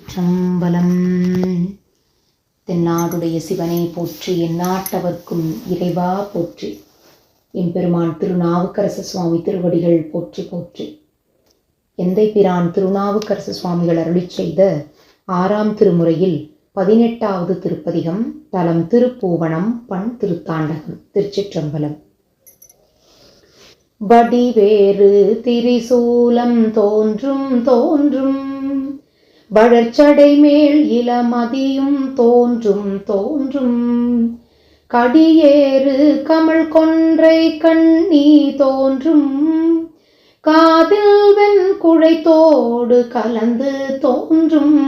சம்பலம் தென்னாடுடைய சிவனை போற்றி எந்நாட்டவர்க்கும் இறைவா போற்றி. எம்பெருமான் திருநாவுக்கரச சுவாமி திருவடிகள் போற்றி போற்றி. எந்தை பிரான் திருநாவுக்கரச சுவாமிகள் அருளி செய்த ஆறாம் திருமுறையில் பதினெட்டாவது திருப்பதிகம் தலம் திருப்பூவனம் பண் திருத்தாண்டகம் திருச்சிற்றம்பலம். வடிவேறு திரிசூலம் தோன்றும் தோன்றும் வளர்ச்சடை மேல் இளமதியும் தோன்றும் தோன்றும். கடியேறு கமல் கொன்றை கண்ணி தோன்றும். காதில் வெண் குழைத்தோடு கலந்து தோன்றும்.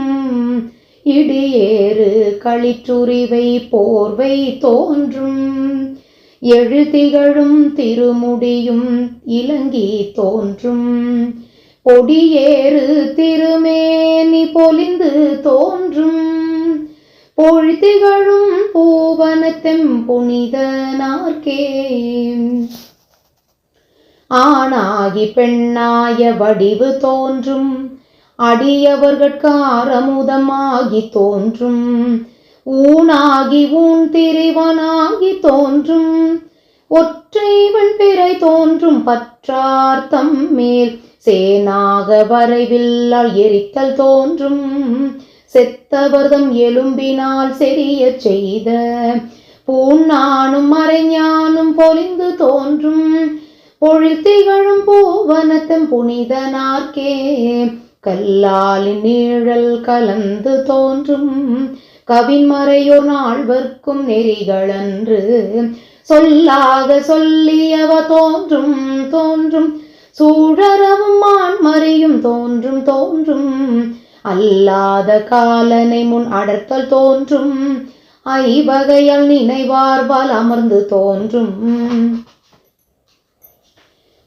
இடியேறு களிற்றுரிவை போர்வை தோன்றும். எழுதிகளும் திருமுடியும் இலங்கி தோன்றும். பொடியேறு திருமேனி பொலிந்து தோன்றும். பொழுதிகழும் பூவனத்தெம் புனிதனார்க்கே ஆணாகி பெண்ணாய வடிவு தோன்றும். அடியவர்கட்காரமுதமாகி தோன்றும். ஊனாகி ஊன் திரிவனாகி தோன்றும். ஒற்றைவன் பிறை தோன்றும் பற்றார்த்தம் மேல். சேனாக வரைவில்லால் எரித்தல் தோன்றும். செத்தவர்தம் எலும்பினால் செறிய செய்த பூண்ணானும் மறைஞானும் பொலிந்து தோன்றும். பொழில் திகழும் பூவனத்தம் புனிதனார்க்கே கல்லாலின் நீழல் கலந்து தோன்றும். கவின்மறையோர் நால்வர்க்கும் நெறிகளன்று. சொல்லாக சொல்லியவ தோன்றும் தோன்றும். சூழறவும் மான்மறியும் தோன்றும் தோன்றும். அல்லாத காலனை முன் அடர்த்தல் தோன்றும். ஐவகையால் நினைவார்பால் அமர்ந்து தோன்றும்.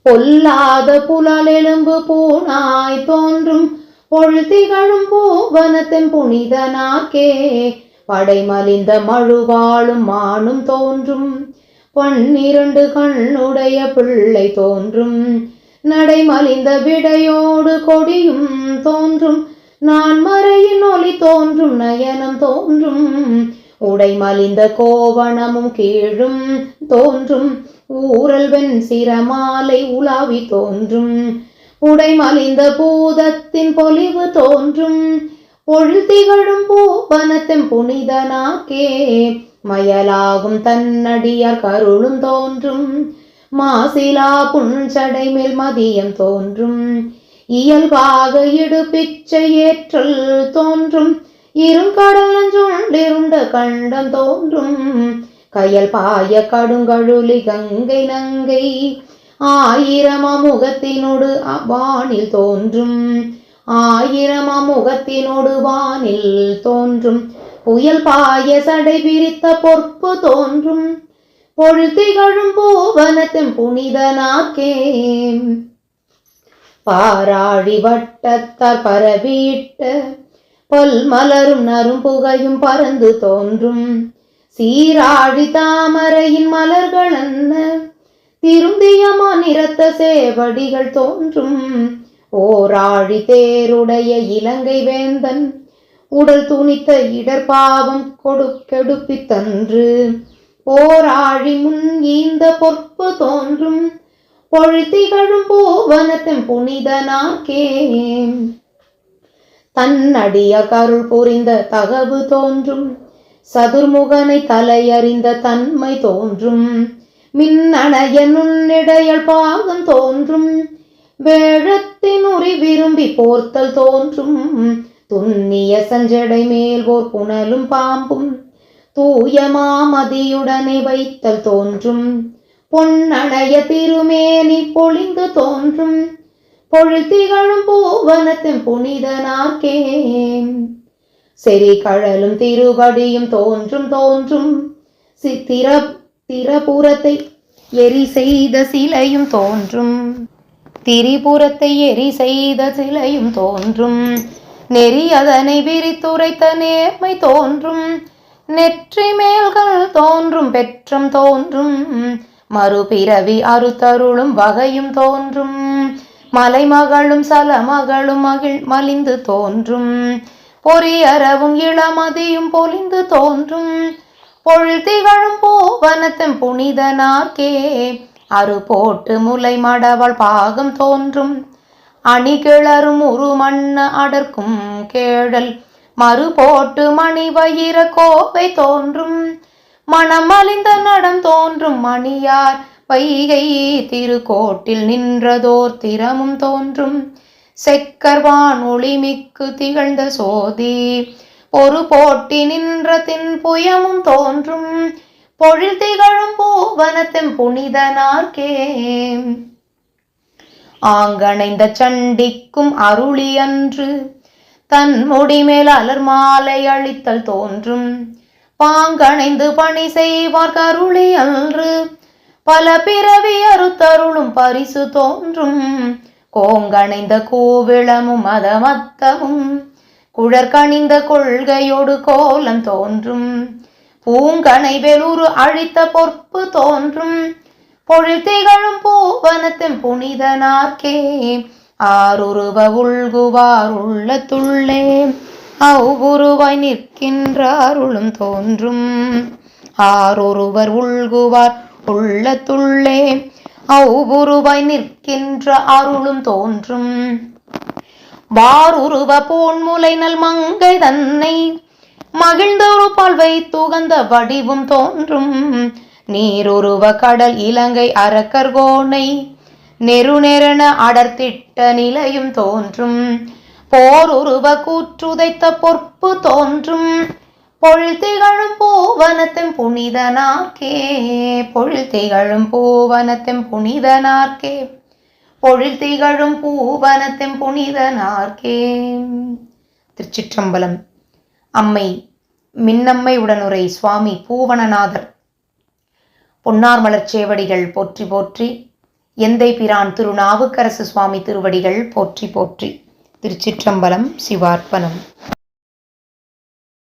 பொல்லாத புலால் எலும்பு பூனாய் தோன்றும். பொழுதிகழும் பூவனத்தின் புனிதனாக்கே படைமலிந்த மழுவாளும் மானும் தோன்றும். பன்னிரண்டு கண்ணுடைய பிள்ளை தோன்றும். நடைமலிந்த விடையோடு கொடியும் தோன்றும். நான் மறையின் ஒளி தோன்றும் நயனம் தோன்றும். உடைமலிந்த கோவணமும் கீழும் தோன்றும். ஊரல் வெண் சிரமாலை உலாவி தோன்றும். உடைமலிந்த பூதத்தின் பொலிவு தோன்றும். பொழுதிகழும் பூவனத்தின் புனிதனாக்கே. மயலாகும் தன்னடியார் கருளும் தோன்றும். மாசிலா புன்சடை மேல் மதியம் தோன்றும். இயல்பாக இடு பிச்சை ஏற்றல் தோன்றும். இருங்கடல் நஞ்சுண்டிருண்ட கண்டம் தோன்றும். கயல் பாய கடுங்கழுலி கங்கை நங்கை. ஆயிரம் அமுகத்தினோடு வானில் தோன்றும். ஆயிரம் அமுகத்தினோடு வானில் தோன்றும். புயல் பாய சடை பிரித்த பொறுப்பு தோன்றும். பொழுதிகழும் பூவனத்தின் புனிதனாக்கே. பாராழி வட்டத்தார் பரவீட்ட பல் மலரும் நறும்புகையும் பறந்து தோன்றும். சீராழி தாமரையின் மலர்கள் என்ன? திருந்தியமா நிறத்த சேவடிகள் தோன்றும். ஓராழி தேருடைய இலங்கை வேந்தன் உடல் துணித்த இடர்பாவம் கொடு கெடுப்பித்தன்று போராழி முன் ஈந்த பொற்பு தோன்றும். பொழுதிகழும் பூவனத்தின் புனிதனாக்கே தன்னடிய கருள் புரிந்த தகவு தோன்றும். சதுர்முகனை தலையறிந்த தன்மை தோன்றும். மின்னணைய நுண்ணிடையல் பாகம் தோன்றும். வேழத்தின் உரி விரும்பி போர்த்தல் தோன்றும். துண்ணிய சஞ்சடை மேல் ஓர் புனலும் பாம்பும். தூயமாமதியுடனே வைத்தல் தோன்றும். பொன்னணைய திருமேனி பொழிந்து தோன்றும். பொழில் திகழும் பூவனத்தின் புனிதனார்க்கே செறி கழலும் திருவடியும் தோன்றும் தோன்றும். சித்திர திரபுரத்தை எரி செய்த சிலையும் தோன்றும். திரிபுரத்தை எரி செய்த சிலையும் தோன்றும். நெறி அதனை விரித்துரைத்த நேர்மை தோன்றும். நெற்றி மேல்கள் தோன்றும் பெற்றம் தோன்றும். மறுபிறவி அறுத்தருளும் வகையும் தோன்றும். மலைமகளும் சலமகளும் மகிழ் மலிந்து தோன்றும். பொறியறவும் இளமதியும் பொலிந்து தோன்றும். பொழில் திகழும் பூவனத்தம் புனிதனார்க்கே. அரு போட்டு முலை மடவள் பாகம் தோன்றும். அணிகிளரும் உருமண்ண அடர்க்கும் கேழல் மறுபோட்டு மணி வயிற கோவை தோன்றும். மனம் அழிந்த நடம் தோன்றும் மணியார். வைகை திருக்கோட்டில் நின்றதோர் திறமும் தோன்றும். செக்கர்வான் ஒளிமிக்கு திகழ்ந்த சோதி. ஒரு போட்டி நின்ற தின் புயமும் தோன்றும். பொழில் திகழும் பூவனத்தின் புனிதனார்க்கே ஆங்கணைந்த சண்டிக்கும் அருளியன்று தன் முடிமேல் அலர் மாலை அழித்தல் தோன்றும். பாங்கணைந்து பணி செய்வார் கருளி அன்று. பல பிறவி அறுத்தருளும் பரிசு தோன்றும். கோங்கணைந்த கோவிளமும் மதமத்தமும் குழற்கணிந்த கொள்கையோடு கோலம் தோன்றும். பூங்கனை வெலூரு அழித்த பொறுப்பு தோன்றும். பொழில் திகழும் பூவனத்தின் புனிதனார்க்கே. ஆறுருவ உள்குவார் உள்ளத்துள்ளே அவ்வுருவாய் நிற்கின்ற அருளும் தோன்றும். ஆரொருவர் உள்குவார் உள்ளத்துள்ளே அவ்வுருவாய் நிற்கின்ற அருளும் தோன்றும். வாருருவ போன்முலை நல் மங்கை தன்னை மகிழ்ந்தொரு பால்வை துகந்த வடிவும் தோன்றும். நீருருவ கடல் இலங்கை அரக்கர்கோனை நெருநெருன அடர்த்திட்ட நிலையும் தோன்றும். போருருவ கூற்றுதைத்த பொற்பு தோன்றும். பொழில் திகழும் பூவனத்தின் புனிதனார்க்கே. பொழில் திகழும் பூவனத்தின் புனிதனார்க்கே. பொழில் திகழும் பூவனத்தின் புனிதனார்க்கே. திருச்சிற்றம்பலம். அம்மை மின்னம்மை உடனுரை சுவாமி பூவனநாதர். பொன்னார் மலர்ச்சேவடிகள் போற்றி போற்றி எந்தை பிரான் திருநாவுக்கரசு சுவாமி திருவடிகள் போற்றி போற்றி. திருச்சிற்றம்பலம் சிவார்ப்பணம்.